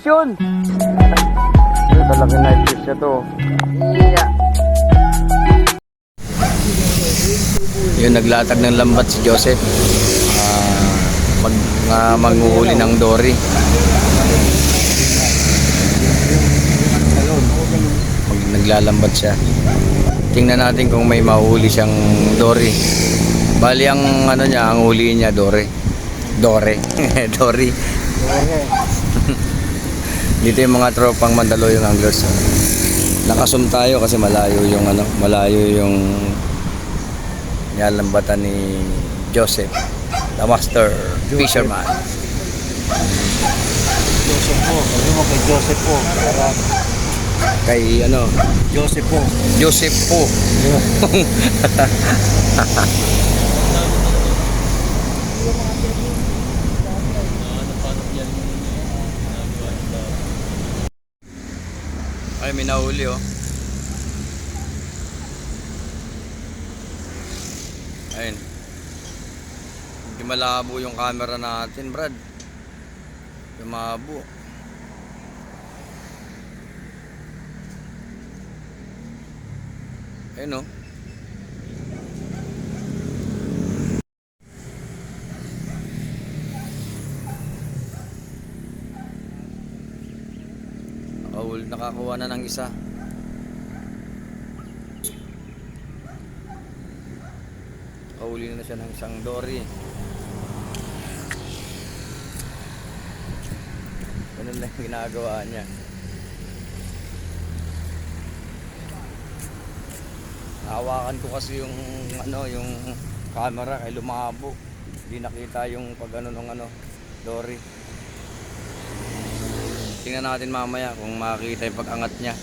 fish yun. Ay, talagang night fish siya to. Yeah. Yun, naglatag ng lambat si Joseph. Ah, mag, uh, manguhuli ng dory. Mag, naglalambat siya. Tingnan natin kung may mahuli siyang dory. Bali ang ano niya, ang huli niya dory. Dore. dory. Dito yung mga tropang Mandaluyong anglers. Nakasum tayo kasi malayo yung ano, malayo yung nilalambatan ni Joseph, the master fisherman. Joseph po. Sabi mo kay Joseph po. Para Kay ano, Joseph po. Joseph po. Ay, may nahuli oh. Ayun. Hindi malabo yung camera natin, Brad. Lumabo. Ayun oh. Nakahul, nakakuha na ng isa. Nakahuli na siya ng isang dory. Ganun lang ginagawa niya. Hawakan ko kasi yung ano, yung camera kay lumabo. Hindi nakita yung pag ano ng ano, dory. Tingnan natin mamaya kung makikita yung pag-angat niya.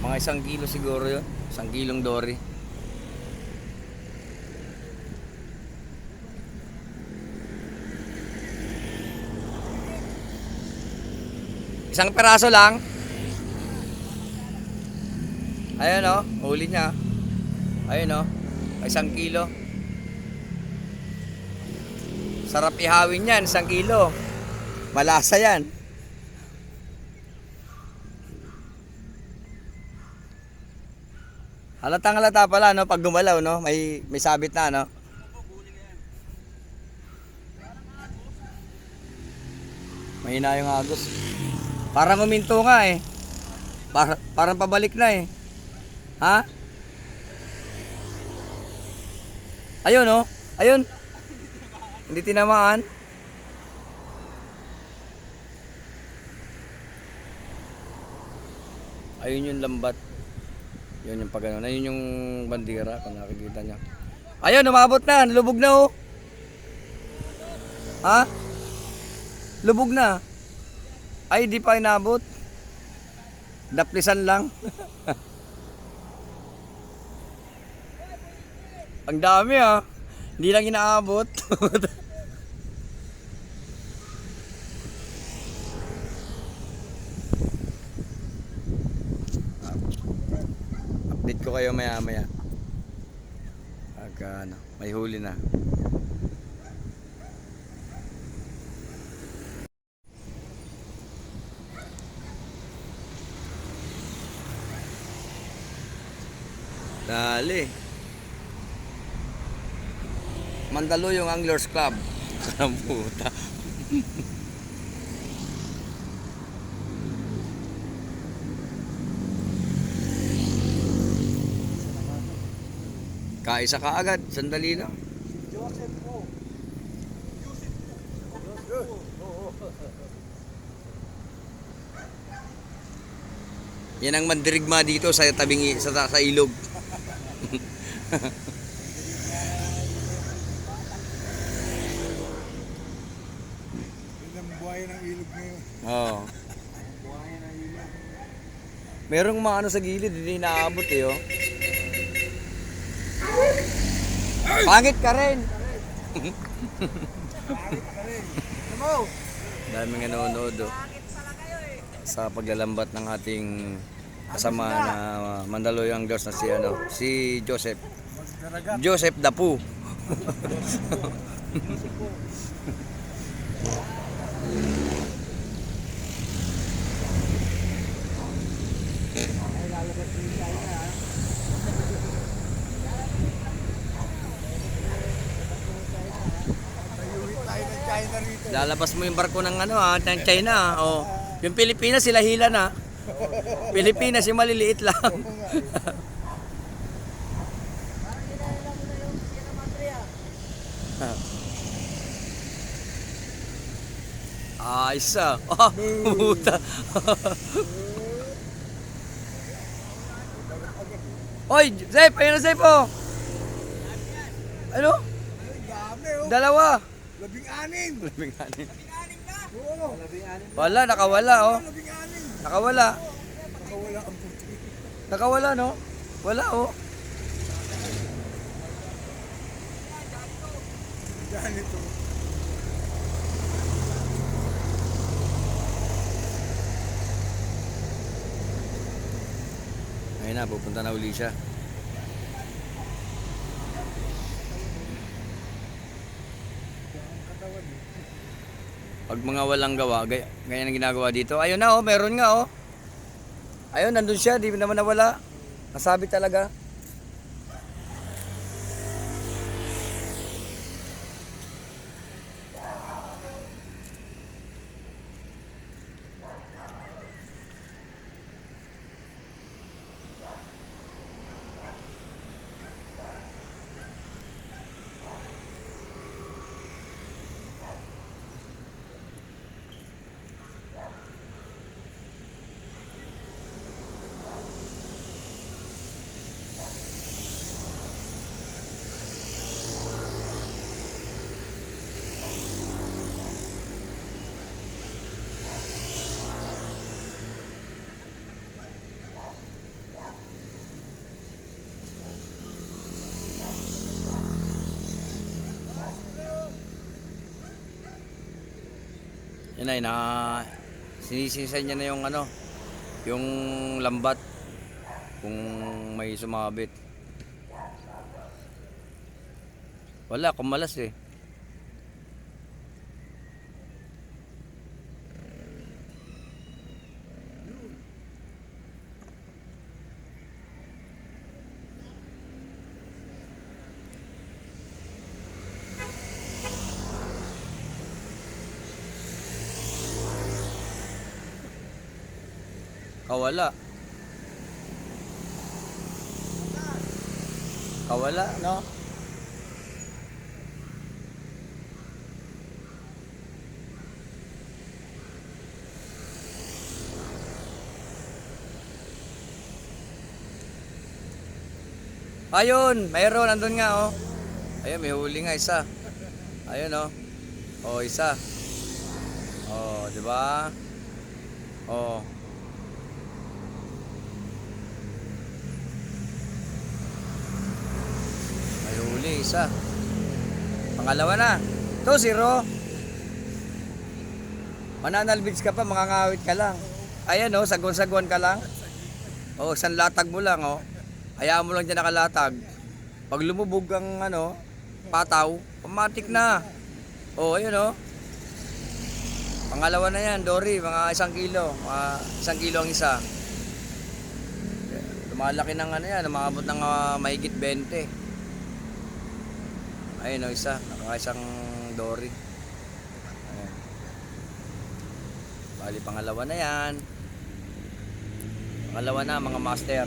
Mga isang kilo siguro yun. Isang kilong dory. Isang peraso lang. Ayun o, huli niya. Ayun o, isang kilo. Sarap ihawin yan, isang kilo. Malasa yan. Halatang halata pala, no? Pag gumalaw, no? May, may sabit na, no? Mahina yung agos. Parang uminto nga eh. Para, parang pabalik na eh. Ha? Ayun oh. Ayun. Hindi tinamaan. Ayun yung lambat. Yun yung pagano. Ayun yung bandira kung nakikita niya. Ayun, umabot na. Lubog na oh. Ha? Lubog na. Ay, di pa inabot. Daplisan lang. Ang dami ah. Hindi lang inaabot. Update ko kayo maya maya. Pag ano, may huli na. Dali. Mandaluyong Anglers Club. Puta. Kaisa ka agad, sandali lang. Joseph po. Yan ang mandirigma dito sa tabing sa, sa ilog. Ilang buhay ng ilog ngayon. Oo. Buhay ng ilog. Merong mga ano sa gilid, hindi naabot eh, oh. Pangit ka rin! Ano? Daming nanonood, oh. Sa paglalambat ng ating kasama na Mandaluyong Girls na si, ano, si Joseph. Joseph Dapu. Tayuhin tayo ng China rito. Lalabas mo yung barko ng ano ah, ng China. Oh. Yung Pilipinas sila hila na. Pilipinas yung maliliit lang. Ah. Oh, puta. Oy, Zep, ayun na Zep oh. Ano? Ay, oh. Dalawa. Labing anin. Labing anin. Oo. Labing anin. Wala, nakawala oh. Labing. Nakawala. Nakawala ang puti. Nakawala no? Wala oh. Ganito. Ayun na, pupunta na uli siya. Pag mga walang gawa, gay- ganyan ang ginagawa dito. Ayun na oh, meron nga oh. Ayun, nandun siya, di naman nawala. Nasabi talaga. Yan ay, na sinisisan niya na yung ano, yung lambat kung may sumabit. Wala, kumalas eh. Kawala. Kawala, no? Ayun, mayroon, andun nga, oh. Ayun, may huli nga isa. Ayun, oh. Oh, isa. Oh, di ba? Oh. May huli, isa. Pangalawa na. Ito, zero. Mananalbits ka pa, mangangawit ka lang. Ayan oh, sagon-sagon ka lang. Oh, isang latag mo lang oh. Hayaan mo lang dyan nakalatag. Pag lumubog ang ano, pataw, pamatik na. Oh, ayun oh. Pangalawa na yan, Dory, mga isang kilo. Mga isang kilo ang isa. Lumalaki ng ano yan, umabot ng ah, mahigit 20. Ayun o, isa. Nakakaisang dory. Ayan. Bali, pangalawa na yan. Pangalawa na, mga master.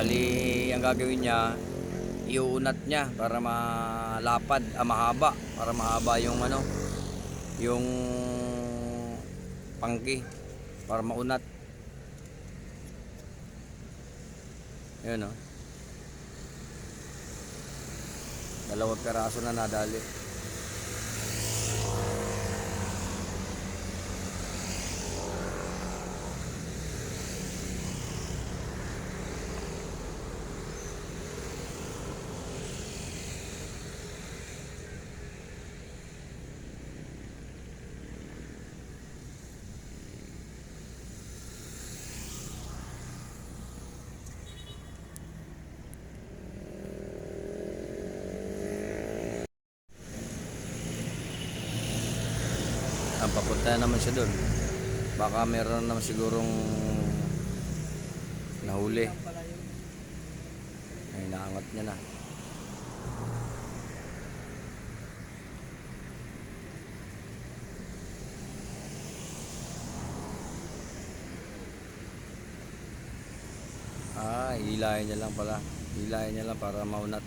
Bali, ang gagawin niya, iuunat niya para malapad, ah, mahaba, para mahaba yung ano, yung pangki, para maunat. Yun o. Dalawang peraso na nadali. Papunta naman siya doon. Baka meron naman sigurong nahuli. Ay, naangat niya na. Ah, hilahin niya lang pala. Hilahin niya lang para maunat.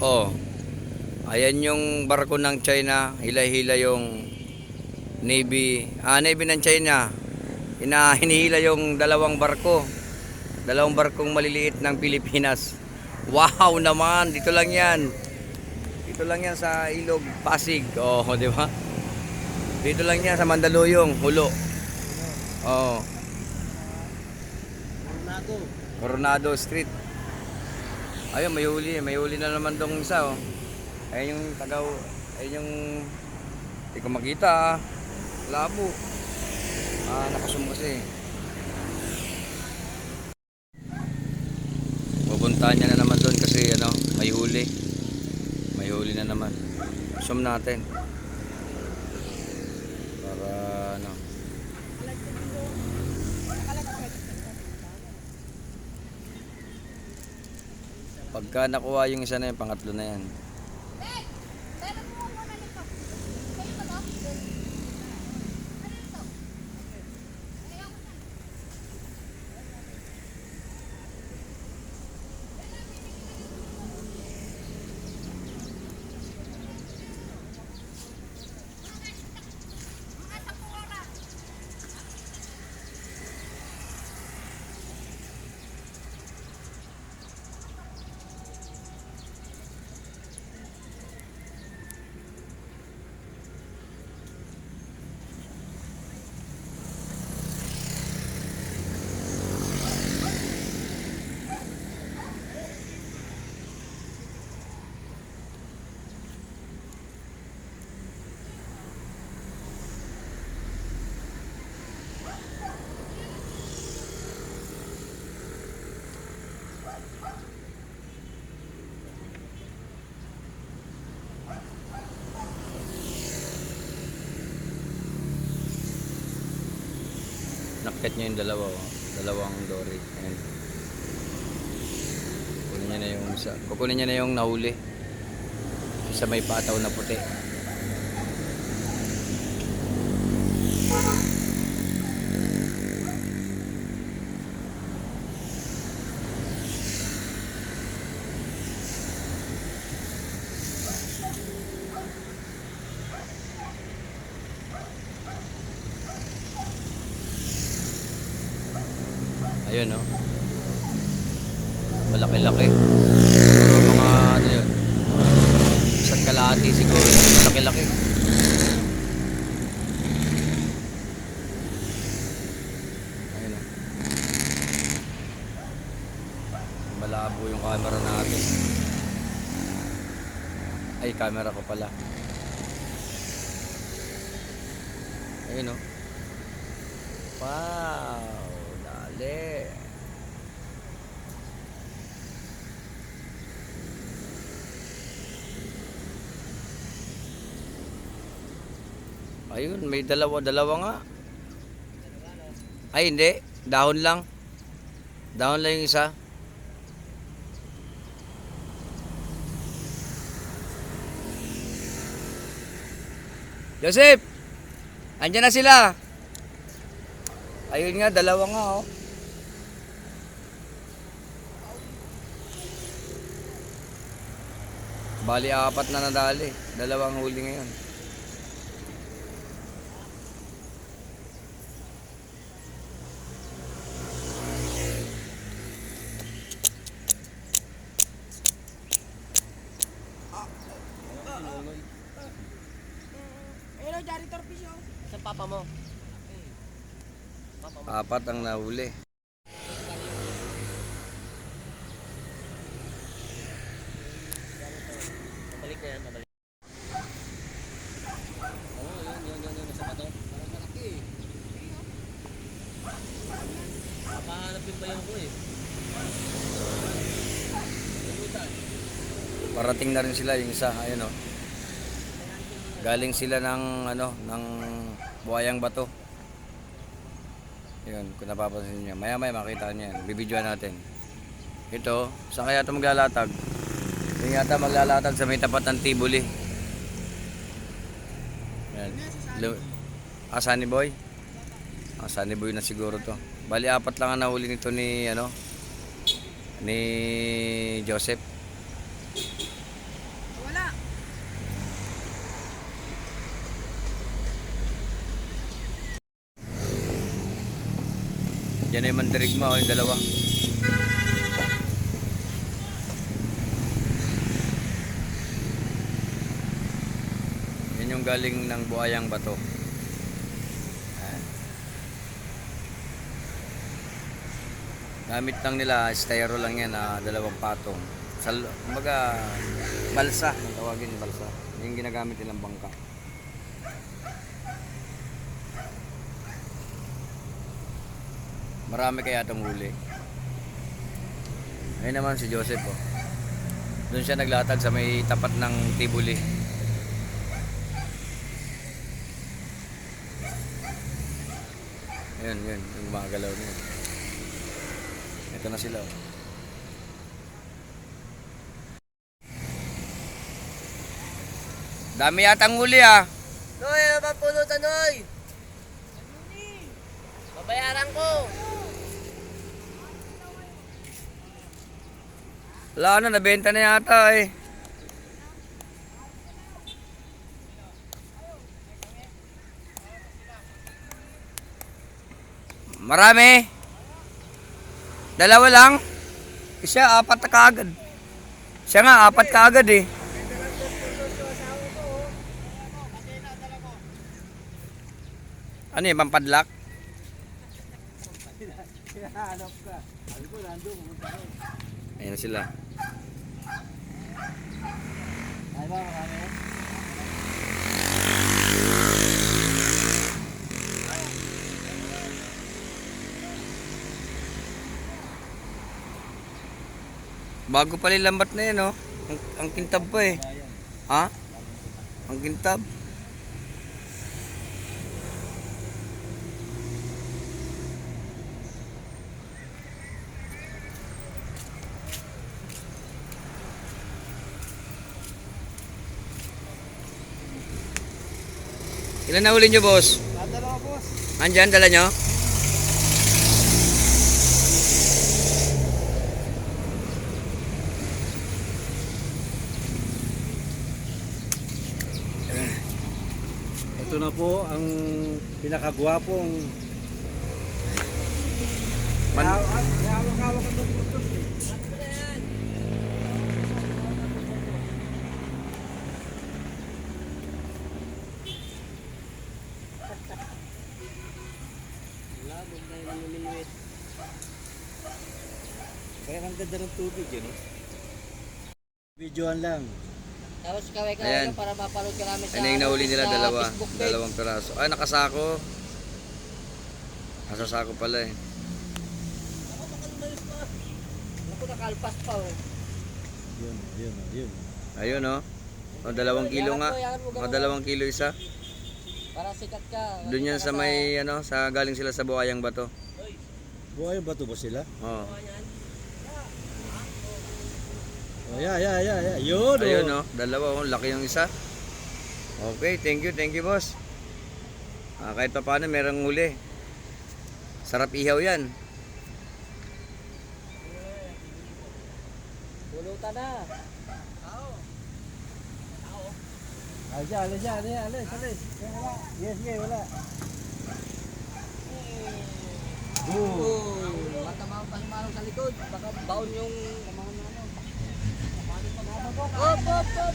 Oh. Ayan yung barko ng China, hila-hila yung Navy, ah Navy ng China. Ina hinihila yung dalawang barko. Dalawang barkong maliliit ng Pilipinas. Wow naman, dito lang 'yan. Dito lang 'yan sa Ilog Pasig. Oh, di ba? Dito lang 'yan sa Mandaluyong, Hulo. Oh, Tornado. Coronado Street. Ayun, may huli, may huli na naman dong isa oh. Ayun yung tagaw, ayun yung hindi ko makita ah. Labo. Ah, nakasum kasi. Pupuntahan niya na naman doon kasi ano, may huli. May huli na naman. Zoom natin. Para ano. Pagka nakuha yung isa na yung pangatlo na yan. Nakit niya yung dalawa, oh. dalawang dory. Ayan. Kukunin niya na yung isa. Kukunin niya na yung nahuli. Isa may pataw na puti. Ayun, oh. Malaki-laki. Siguro mga ano yun. Isang kalahati siguro. Malaki-laki. Ayun, oh. Malabo yung camera natin. Ay, camera ko pala. Ayun, oh. Wow, dali. Ayun, may dalawa, dalawa nga. Ay, hindi. Dahon lang. Dahon lang yung isa. Joseph! Andiyan na sila. Ayun nga, dalawa nga oh. Bali apat na nadali. Dalawang huli ngayon. apat ang nahuli. Mabalik na yan, mabalik. Oo, yun, yun, yun, yun, nasa pato. Parang malaki eh. Papahanap yung bayan ko eh. Parating na rin sila yung isa, ayun oh. Galing sila ng ano, ng buhayang bato. Yun, kung napapansin niyo. Maya maya makita niyo yan. Bibidyoan natin. Ito, saan kaya ito maglalatag? Yung yata maglalatag sa may tapat ng Tibuli. Yan. Ah, Sunny Boy? Ah, Sunny Boy na siguro to. Bali, apat lang ang nahuli nito ni, ano, ni Joseph. Yan ay mandirigma o yung dalawa. Yan yung galing ng buhayang bato. Ayan. Gamit lang nila, styro lang yan na dalawang patong. Sa, kumbaga, balsa, tawagin balsa. Yung ginagamit nilang bangka. Marami kaya itong huli. Ayun naman si Joseph oh. Doon siya naglatag sa may tapat ng tibuli. Ayun, yun, yung gumagalaw niya. Ito na sila oh. Dami yatang huli ah. Noy, ano ba pulutan, Noy? Babayaran ko. Wala na, nabenta na yata eh. Marami. Dalawa lang. Siya, apat na kaagad. Siya nga, apat kaagad eh. Ano yung pampadlak? Ayan na sila. Bago pala yung lambat na yan, oh. Ang, ang kintab pa eh. Ha? Ang kintab. Ilan na huli nyo, boss? Dalawa boss. Andyan, dala nyo? Ito na po ang pinakagwapong Man- Hawak-hawak ang ganda ng tubig, yun. no? Videoan lang. Tapos kaway ka Ayan. lang para mapanood ka namin sa, Ano yung nahuli nila? sa Dalawa. Facebook page. Dalawang piraso. Ah, nakasako. Nasa sako pala eh. Ako nakalpas pa oh. Yun, yun, yun. Ayun oh. O, dalawang kilo nga. O, mo, dalawang kilo isa. Para sikat ka. Doon yan sa may, ano, sa galing sila sa Buhayang Bato. Buhay ba ito ba sila? Oh. Oh, yeah, yeah, yeah, yeah. Yun, Ayun oh. oh. Dalawa oh. Laki yung isa. Okay, thank you, thank you boss. Ah, kahit pa paano, merong huli. Sarap ihaw yan. Pulutan na. Alis, alis, alis, alis, alis. Wala. Yes, yes, wala. Oh, matama pa sa likod. Baka baon yung Hop, hop, hop.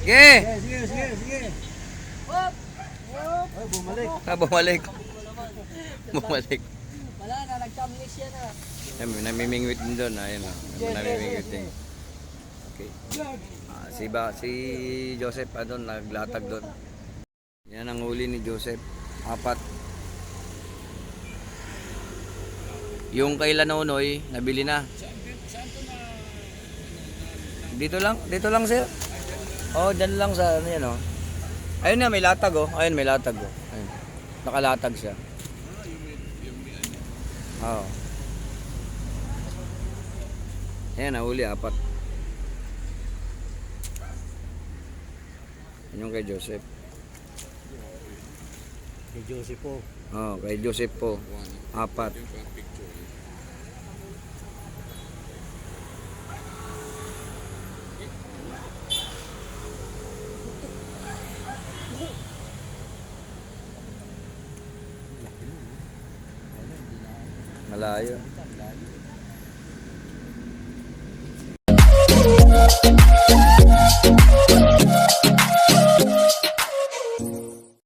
Sige! Sige, sige, sige, sige. Hop. Ay, bumalik. Ah, bumalik. bumalik. Wala na, nagkamnis yan ah. Namimingwit din doon. Ayun oh. Namimingwit din. Okay. Ah, si, ba, si Joseph pa doon, naglatag doon. Yan ang huli ni Joseph. Apat. Yung kay Lanonoy, nabili na. Dito lang, dito lang sir. Oh, dyan lang sa ano yan oh. Ayun na, may latag oh. Ayun, may latag oh. Ayun. Nakalatag siya. Oo. Ayan, nahuli apat. Yan yung kay Joseph. Kay Joseph po. Oh, kay Joseph po. Apat. Malayo.